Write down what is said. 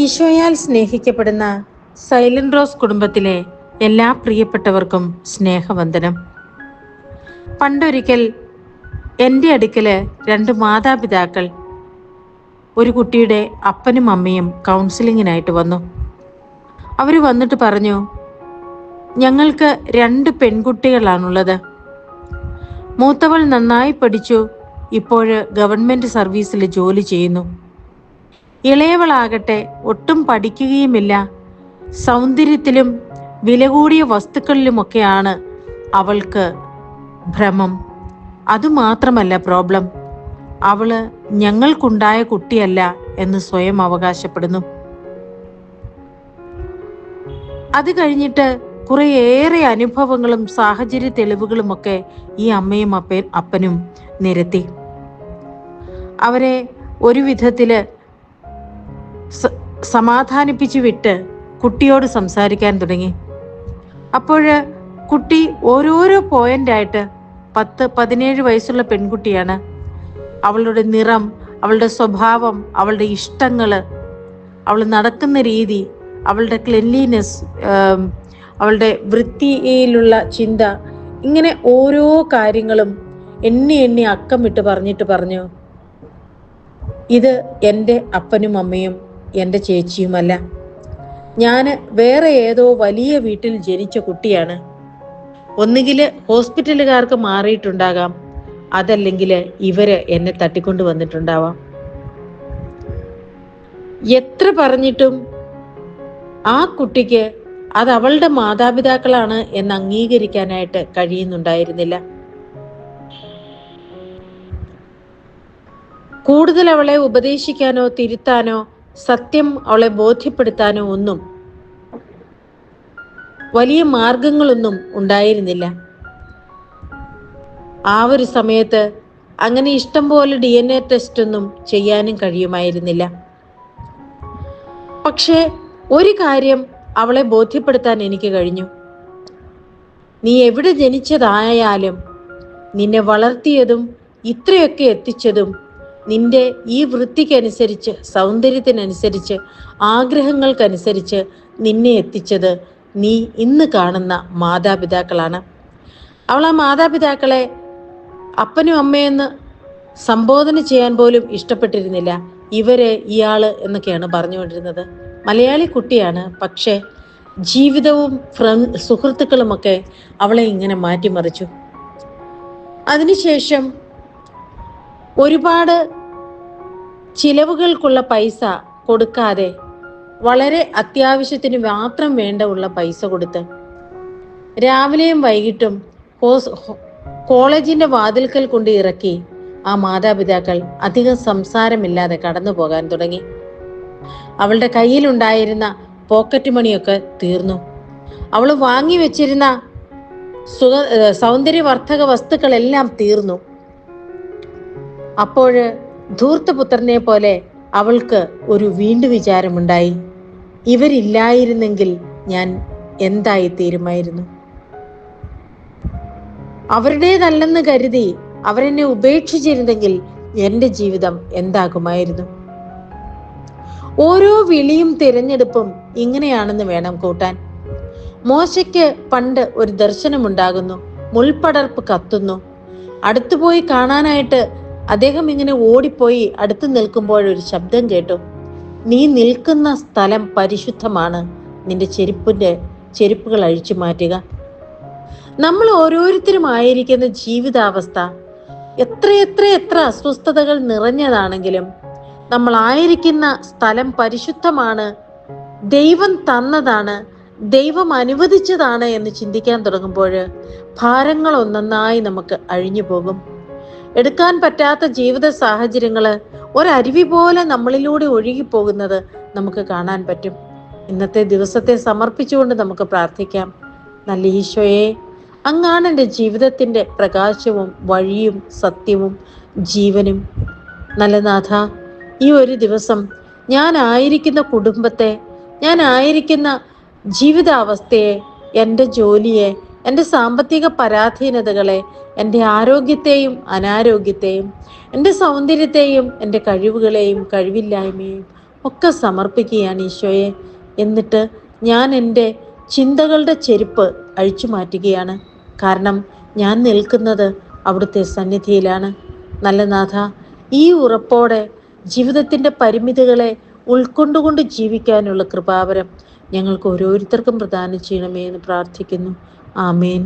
ഈശോയാൽ സ്നേഹിക്കപ്പെടുന്ന silent rose കുടുംബത്തിലെ എല്ലാ പ്രിയപ്പെട്ടവർക്കും സ്നേഹവന്ദനം. പണ്ടൊരിക്കൽ എന്റെ അടുക്കൽ രണ്ട് മാതാപിതാക്കൾ ഒരു കുട്ടിയുടെ അപ്പനും അമ്മയും കൗൺസിലിങ്ങിനായിട്ട് വന്നു. അവർ വന്നിട്ട് പറഞ്ഞു ഞങ്ങൾക്ക് രണ്ട് പെൺകുട്ടികളാണുള്ളത്. മൂത്തവൾ നന്നായി പഠിച്ചു ഇപ്പോൾ ഗവൺമെന്റ് സർവീസിൽ ജോലി ചെയ്യുന്നു. ഇളയവളാകട്ടെ ഒട്ടും പഠിക്കുകയുമില്ല. സൗന്ദര്യത്തിലും വില കൂടിയ വസ്തുക്കളിലുമൊക്കെയാണ് അവൾക്ക് ഭ്രമം. അതുമാത്രമല്ല പ്രോബ്ലം. അവൾ ഞങ്ങൾക്കുണ്ടായ കുട്ടിയല്ല എന്ന് സ്വയം അവകാശപ്പെടുന്നു. അത് കഴിഞ്ഞിട്ട് കുറേയേറെ അനുഭവങ്ങളും സാഹചര്യ തെളിവുകളുമൊക്കെ ഈ അമ്മയും അപ്പ അപ്പനും നിരത്തി. അവരെ ഒരു വിധത്തിൽ സമാധാനിപ്പിച്ചു വിട്ട് കുട്ടിയോട് സംസാരിക്കാൻ തുടങ്ങി. അപ്പോൾ കുട്ടി ഓരോരോ പോയിന്റായിട്ട് പത്ത് പതിനേഴ് വയസ്സുള്ള പെൺകുട്ടിയാണ്. അവളുടെ നിറം അവളുടെ സ്വഭാവം അവളുടെ ഇഷ്ടങ്ങൾ അവൾ നടക്കുന്ന രീതി അവളുടെ ക്ലെൻലിനെസ് അവളുടെ വൃത്തിയിലുള്ള ചിന്ത ഇങ്ങനെ ഓരോ കാര്യങ്ങളും എണ്ണി എണ്ണി അക്കം വിട്ട് പറഞ്ഞിട്ട് പറഞ്ഞു. ഇത് എന്റെ അപ്പനും അമ്മയും എന്റെ ചേച്ചിയുമല്ല. ഞാൻ വേറെ ഏതോ വലിയ വീട്ടിൽ ജനിച്ച കുട്ടിയാണ്. ഒന്നുകിൽ ഹോസ്പിറ്റലുകാർക്ക് മാറിയിട്ടുണ്ടാകാം. അതല്ലെങ്കിൽ ഇവർ എന്നെ തട്ടിക്കൊണ്ടു വന്നിട്ടുണ്ടാവാം. എത്ര പറഞ്ഞിട്ടും ആ കുട്ടിക്ക് അത് അവളുടെ മാതാപിതാക്കളാണ് എന്ന് അംഗീകരിക്കാനായിട്ട് കഴിയുന്നുണ്ടായിരുന്നില്ല. കൂടുതൽ അവളെ ഉപദേശിക്കാനോ തിരുത്താനോ സത്യം അവളെ ബോധ്യപ്പെടുത്താനോ ഒന്നും വലിയ മാർഗങ്ങളൊന്നും ഉണ്ടായിരുന്നില്ല. ആ ഒരു സമയത്ത് അങ്ങനെ ഇഷ്ടം പോലെ ഡി എൻ എ ടെസ്റ്റ് ഒന്നും ചെയ്യാനും കഴിയുമായിരുന്നില്ല. പക്ഷേ ഒരു കാര്യം അവളെ ബോധ്യപ്പെടുത്താൻ എനിക്ക് കഴിഞ്ഞു. നീ എവിടെ ജനിച്ചതായാലും നിന്നെ വളർത്തിയതും ഇത്രയൊക്കെ എത്തിച്ചതും നിന്റെ ഈ വൃത്തിക്കനുസരിച്ച് സൗന്ദര്യത്തിനനുസരിച്ച് ആഗ്രഹങ്ങൾക്കനുസരിച്ച് നിന്നെ എത്തിച്ചത് നീ ഇന്ന് കാണുന്ന മാതാപിതാക്കളാണ്. അവൾ ആ മാതാപിതാക്കളെ അപ്പനും അമ്മയെന്ന് സംബോധന ചെയ്യാൻ പോലും ഇഷ്ടപ്പെട്ടിരുന്നില്ല. ഇവർ ഇയാൾ എന്നൊക്കെയാണ് പറഞ്ഞുകൊണ്ടിരുന്നത്. മലയാളി കുട്ടിയാണ് പക്ഷേ ജീവിതവും സുഹൃത്തുക്കളുമൊക്കെ അവളെ ഇങ്ങനെ മാറ്റിമറിച്ചു. അതിനുശേഷം ഒരുപാട് ചിലവുകൾക്കുള്ള പൈസ കൊടുക്കാതെ വളരെ അത്യാവശ്യത്തിന് മാത്രം വേണ്ട ഉള്ള പൈസ കൊടുത്ത് രാവിലെയും വൈകിട്ടും ഹോസ് കോളേജിന്റെ വാതിൽക്കൽ കൊണ്ട് ഇറക്കി ആ മാതാപിതാക്കൾ അധികം സംസാരമില്ലാതെ കടന്നു പോകാൻ തുടങ്ങി. അവളുടെ കയ്യിലുണ്ടായിരുന്ന പോക്കറ്റ് മണിയൊക്കെ തീർന്നു. അവൾ വാങ്ങി വെച്ചിരുന്ന സുഖ സൗന്ദര്യവർദ്ധക വസ്തുക്കളെല്ലാം തീർന്നു. അപ്പോൾ ധൂർത്തപുത്രനെ പോലെ അവൾക്ക് ഒരു വീണ്ടു വിചാരമുണ്ടായി. ഇവരില്ലായിരുന്നെങ്കിൽ ഞാൻ എന്തായി തീരുമായിരുന്നു? അവരുടേതല്ലെന്ന് കരുതി അവരെന്നെ ഉപേക്ഷിച്ചിരുന്നെങ്കിൽ എന്റെ ജീവിതം എന്താകുമായിരുന്നു? ഓരോ വിളിയും തിരഞ്ഞെടുപ്പും ഇങ്ങനെയാണെന്ന് വേണം കൂട്ടാൻ. മോശയ്ക്ക് പണ്ട് ഒരു ദർശനമുണ്ടാകുന്നു. മുൾപടർപ്പ് കത്തുന്നു. അടുത്തുപോയി കാണാനായിട്ട് അദ്ദേഹം ഇങ്ങനെ ഓടിപ്പോയി അടുത്ത് നിൽക്കുമ്പോഴൊരു ശബ്ദം കേട്ടു. നീ നിൽക്കുന്ന സ്ഥലം പരിശുദ്ധമാണ്. നിന്റെ ചെരുപ്പിന്റെ ചെരുപ്പുകൾ അഴിച്ചു മാറ്റുക. നമ്മൾ ഓരോരുത്തരും ആയിരിക്കുന്ന ജീവിതാവസ്ഥ എത്രയെത്ര എത്ര അസ്വസ്ഥതകൾ നിറഞ്ഞതാണെങ്കിലും നമ്മൾ ആയിരിക്കുന്ന സ്ഥലം പരിശുദ്ധമാണ്. ദൈവം തന്നതാണ്. ദൈവം അനുവദിച്ചതാണ് എന്ന് ചിന്തിക്കാൻ തുടങ്ങുമ്പോൾ ഭാരങ്ങൾ ഒന്നൊന്നായി നമുക്ക് അഴിഞ്ഞു പോകും എടുക്കാൻ പറ്റാത്ത ജീവിത സാഹചര്യങ്ങൾ ഒരരുവി പോലെ നമ്മളിലൂടെ ഒഴുകിപ്പോകുന്നത് നമുക്ക് കാണാൻ പറ്റും. ഇന്നത്തെ ദിവസത്തെ സമർപ്പിച്ചുകൊണ്ട് നമുക്ക് പ്രാർത്ഥിക്കാം. നല്ല ഈശോയെ അങ്ങാണ് എന്റെ ജീവിതത്തിന്റെ പ്രകാശവും വഴിയും സത്യവും ജീവനും. നല്ല നാഥ ഈ ഒരു ദിവസം ഞാൻ ആയിരിക്കുന്ന കുടുംബത്തെ ഞാൻ ആയിരിക്കുന്ന ജീവിതാവസ്ഥയെ എന്റെ ജോലിയെ എന്റെ സാമ്പത്തിക പരാധീനതകളെ എന്റെ ആരോഗ്യത്തെയും അനാരോഗ്യത്തെയും എന്റെ സൗന്ദര്യത്തെയും എന്റെ കഴിവുകളെയും കഴിവില്ലായ്മയും ഒക്കെ സമർപ്പിക്കുകയാണ് ഈശോയെ. എന്നിട്ട് ഞാൻ എന്റെ ചിന്തകളുടെ ചെരുപ്പ് അഴിച്ചു മാറ്റുകയാണ്. കാരണം ഞാൻ നിൽക്കുന്നത് അവിടുത്തെ സന്നിധിയിലാണ്. നല്ല നാഥ ഈ ഉറപ്പോടെ ജീവിതത്തിന്റെ പരിമിതികളെ ഉൾക്കൊണ്ടുകൊണ്ട് ജീവിക്കാനുള്ള കൃപാവരം ഞങ്ങൾക്ക് ഓരോരുത്തർക്കും പ്രദാനം ചെയ്യണമേ എന്ന് പ്രാർത്ഥിക്കുന്നു. ആമേൻ